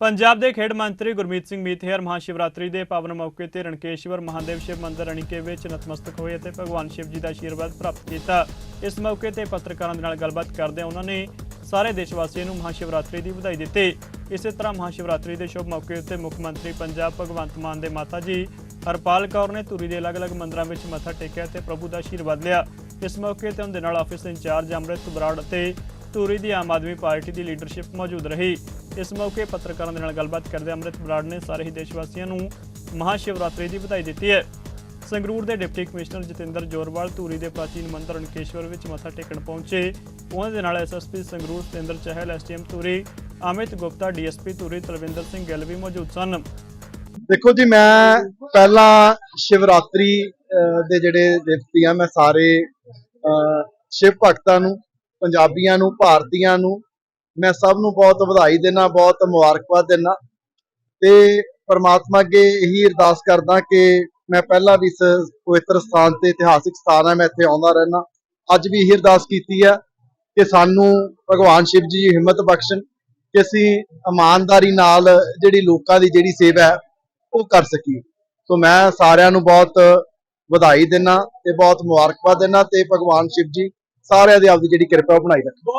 ਪੰਜਾਬ ਦੇ ਖੇਡ ਮੰਤਰੀ ਗੁਰਮੀਤ ਸਿੰਘ ਮੀਤਹਿਰ ਮਹਾਸ਼ਿਵਰਾਤਰੀ ਦੇ ਪਾਵਨ ਮੌਕੇ ਤੇ ਰਣਕੇਸ਼ਵਰ ਮਹਾਦੇਵ ਸ਼ਿਵ ਮੰਦਰ ਰਣੀਕੇ ਵਿੱਚ ਨਤਮਸਤਕ ਹੋਏ ਅਤੇ ਭਗਵਾਨ ਸ਼ਿਵ ਜੀ ਦਾ ਆਸ਼ੀਰਵਾਦ ਪ੍ਰਾਪਤ ਕੀਤਾ। ਇਸ ਮੌਕੇ ਤੇ ਪੱਤਰਕਾਰਾਂ ਦੇ ਨਾਲ ਗੱਲਬਾਤ ਕਰਦਿਆਂ ਉਹਨਾਂ ਨੇ ਸਾਰੇ ਦੇਸ਼ ਵਾਸੀਆਂ ਨੂੰ ਮਹਾਸ਼ਿਵਰਾਤਰੀ ਦੀ ਵਧਾਈ ਦਿੱਤੀ। ਇਸੇ ਤਰ੍ਹਾਂ ਮਹਾਸ਼ਿਵਰਾਤਰੀ ਦੇ ਸ਼ੁਭ ਮੌਕੇ ਉੱਤੇ ਮੁੱਖ ਮੰਤਰੀ ਪੰਜਾਬ ਭਗਵੰਤ ਮਾਨ ਦੇ ਮਾਤਾ ਜੀ ਹਰਪਾਲ ਕੌਰ ਨੇ ਧੂਰੀ ਦੇ ਅਲੱਗ-ਅਲੱਗ ਮੰਦਰਾਂ ਵਿੱਚ ਮੱਥਾ ਟੇਕਿਆ ਤੇ ਪ੍ਰਭੂ ਦਾ ਆਸ਼ੀਰਵਾਦ ਲਿਆ। ਇਸ ਮੌਕੇ ਤੇ ਉਹਨਾਂ ਦੇ ਨਾਲ ਆਫਿਸ ਇੰਚਾਰਜ ਅੰਮ੍ਰਿਤ ਬਰਾੜ ਅਤੇ ਧੂਰੀ ਦੀ ਆਮ ਆਦਮੀ ਪਾਰਟੀ ਦੀ ਲੀਡਰਸ਼ਿਪ ਮੌਜੂਦ ਰਹੀ। ਇਸ ਮੌਕੇ ਪੱਤਰਕਾਰਾਂ ਦੇ ਨਾਲ ਗੱਲਬਾਤ ਕਰਦੇ ਅੰਮ੍ਰਿਤ ਬਰਾੜ ਨੇ ਸਾਰੇ ਹੀ ਦੇਸ਼ ਵਾਸੀਆਂ ਨੂੰ ਮਹਾਸ਼ਿਵਰਾਤਰੀ ਦੀ ਵਧਾਈ ਦਿੱਤੀ ਹੈ। ਸੰਗਰੂਰ ਦੇ ਡਿਪਟੀ ਕਮਿਸ਼ਨਰ ਜਤਿੰਦਰ ਜੋਰਵਾਲ ਧੂਰੀ ਦੇ ਪ੍ਰਾਚੀਨ ਮੰਦਰ ਰਣਕੇਸ਼ਵਰ ਵਿੱਚ ਮੱਥਾ ਟੇਕਣ ਪਹੁੰਚੇ। ਉਹਨਾਂ ਦੇ ਨਾਲ SSP Sangrur Satinder Chahal SDM Dhuri Amit Gupta DSP Dhuri Tarvinder Singh Gill ਵੀ ਮੌਜੂਦ ਸਨ। ਦੇਖੋ ਜੀ, ਮੈਂ ਪਹਿਲਾਂ ਸ਼ਿਵਰਾਤਰੀ ਦੇ ਜਿਹੜੇ ਦਿਵਸ ਆ ਮੈਂ ਸਾਰੇ ਸ਼ਿਵ ਭਗਤਾਂ ਨੂੰ ਪੰਜਾਬੀਆਂ ਨੂੰ, ਭਾਰਤੀਆਂ ਨੂੰ ਮੈਂ ਸਭ ਨੂੰ ਬਹੁਤ ਵਧਾਈ ਦੇਣਾ ਬਹੁਤ ਮੁਬਾਰਕਬਾਦ ਦੇਣਾ ਤੇ ਪਰਮਾਤਮਾ ਅੱਗੇ ਇਹੀ ਅਰਦਾਸ ਕਰਦਾ ਕਿ ਮੈਂ ਪਹਿਲਾਂ ਵੀ ਇਸ ਪਵਿੱਤਰ ਸਥਾਨ ਤੇ, ਇਤਿਹਾਸਿਕ ਸਥਾਨ ਹੈ, ਮੈਂ ਇੱਥੇ ਆਉਂਦਾ ਰਹਿਣਾ ਅੱਜ ਵੀ ਇਹੀ ਅਰਦਾਸ ਕੀਤੀ ਹੈ ਕਿ ਸਾਨੂੰ ਭਗਵਾਨ ਸ਼ਿਵ ਜੀ ਹਿੰਮਤ ਬਖਸ਼ਣ, ਕਿ ਅਸੀਂ ਇਮਾਨਦਾਰੀ ਨਾਲ ਜਿਹੜੀ ਲੋਕਾਂ ਦੀ ਜਿਹੜੀ ਸੇਵਾ ਹੈ, ਉਹ ਕਰ ਸਕੀਏ। ਸੋ ਮੈਂ ਸਾਰਿਆਂ ਨੂੰ ਬਹੁਤ ਵਧਾਈ ਦਿੰਦਾ ਤੇ ਬਹੁਤ ਮੁਬਾਰਕਬਾਦ ਦਿੰਦਾ ਤੇ ਭਗਵਾਨ ਸ਼ਿਵ ਜੀ ਸਾਰਿਆਂ ਦੇ ਆਪਦੀ ਜਿਹੜੀ ਕਿਰਪਾ ਉਹ ਬਣਾਈ ਰੱਖਣ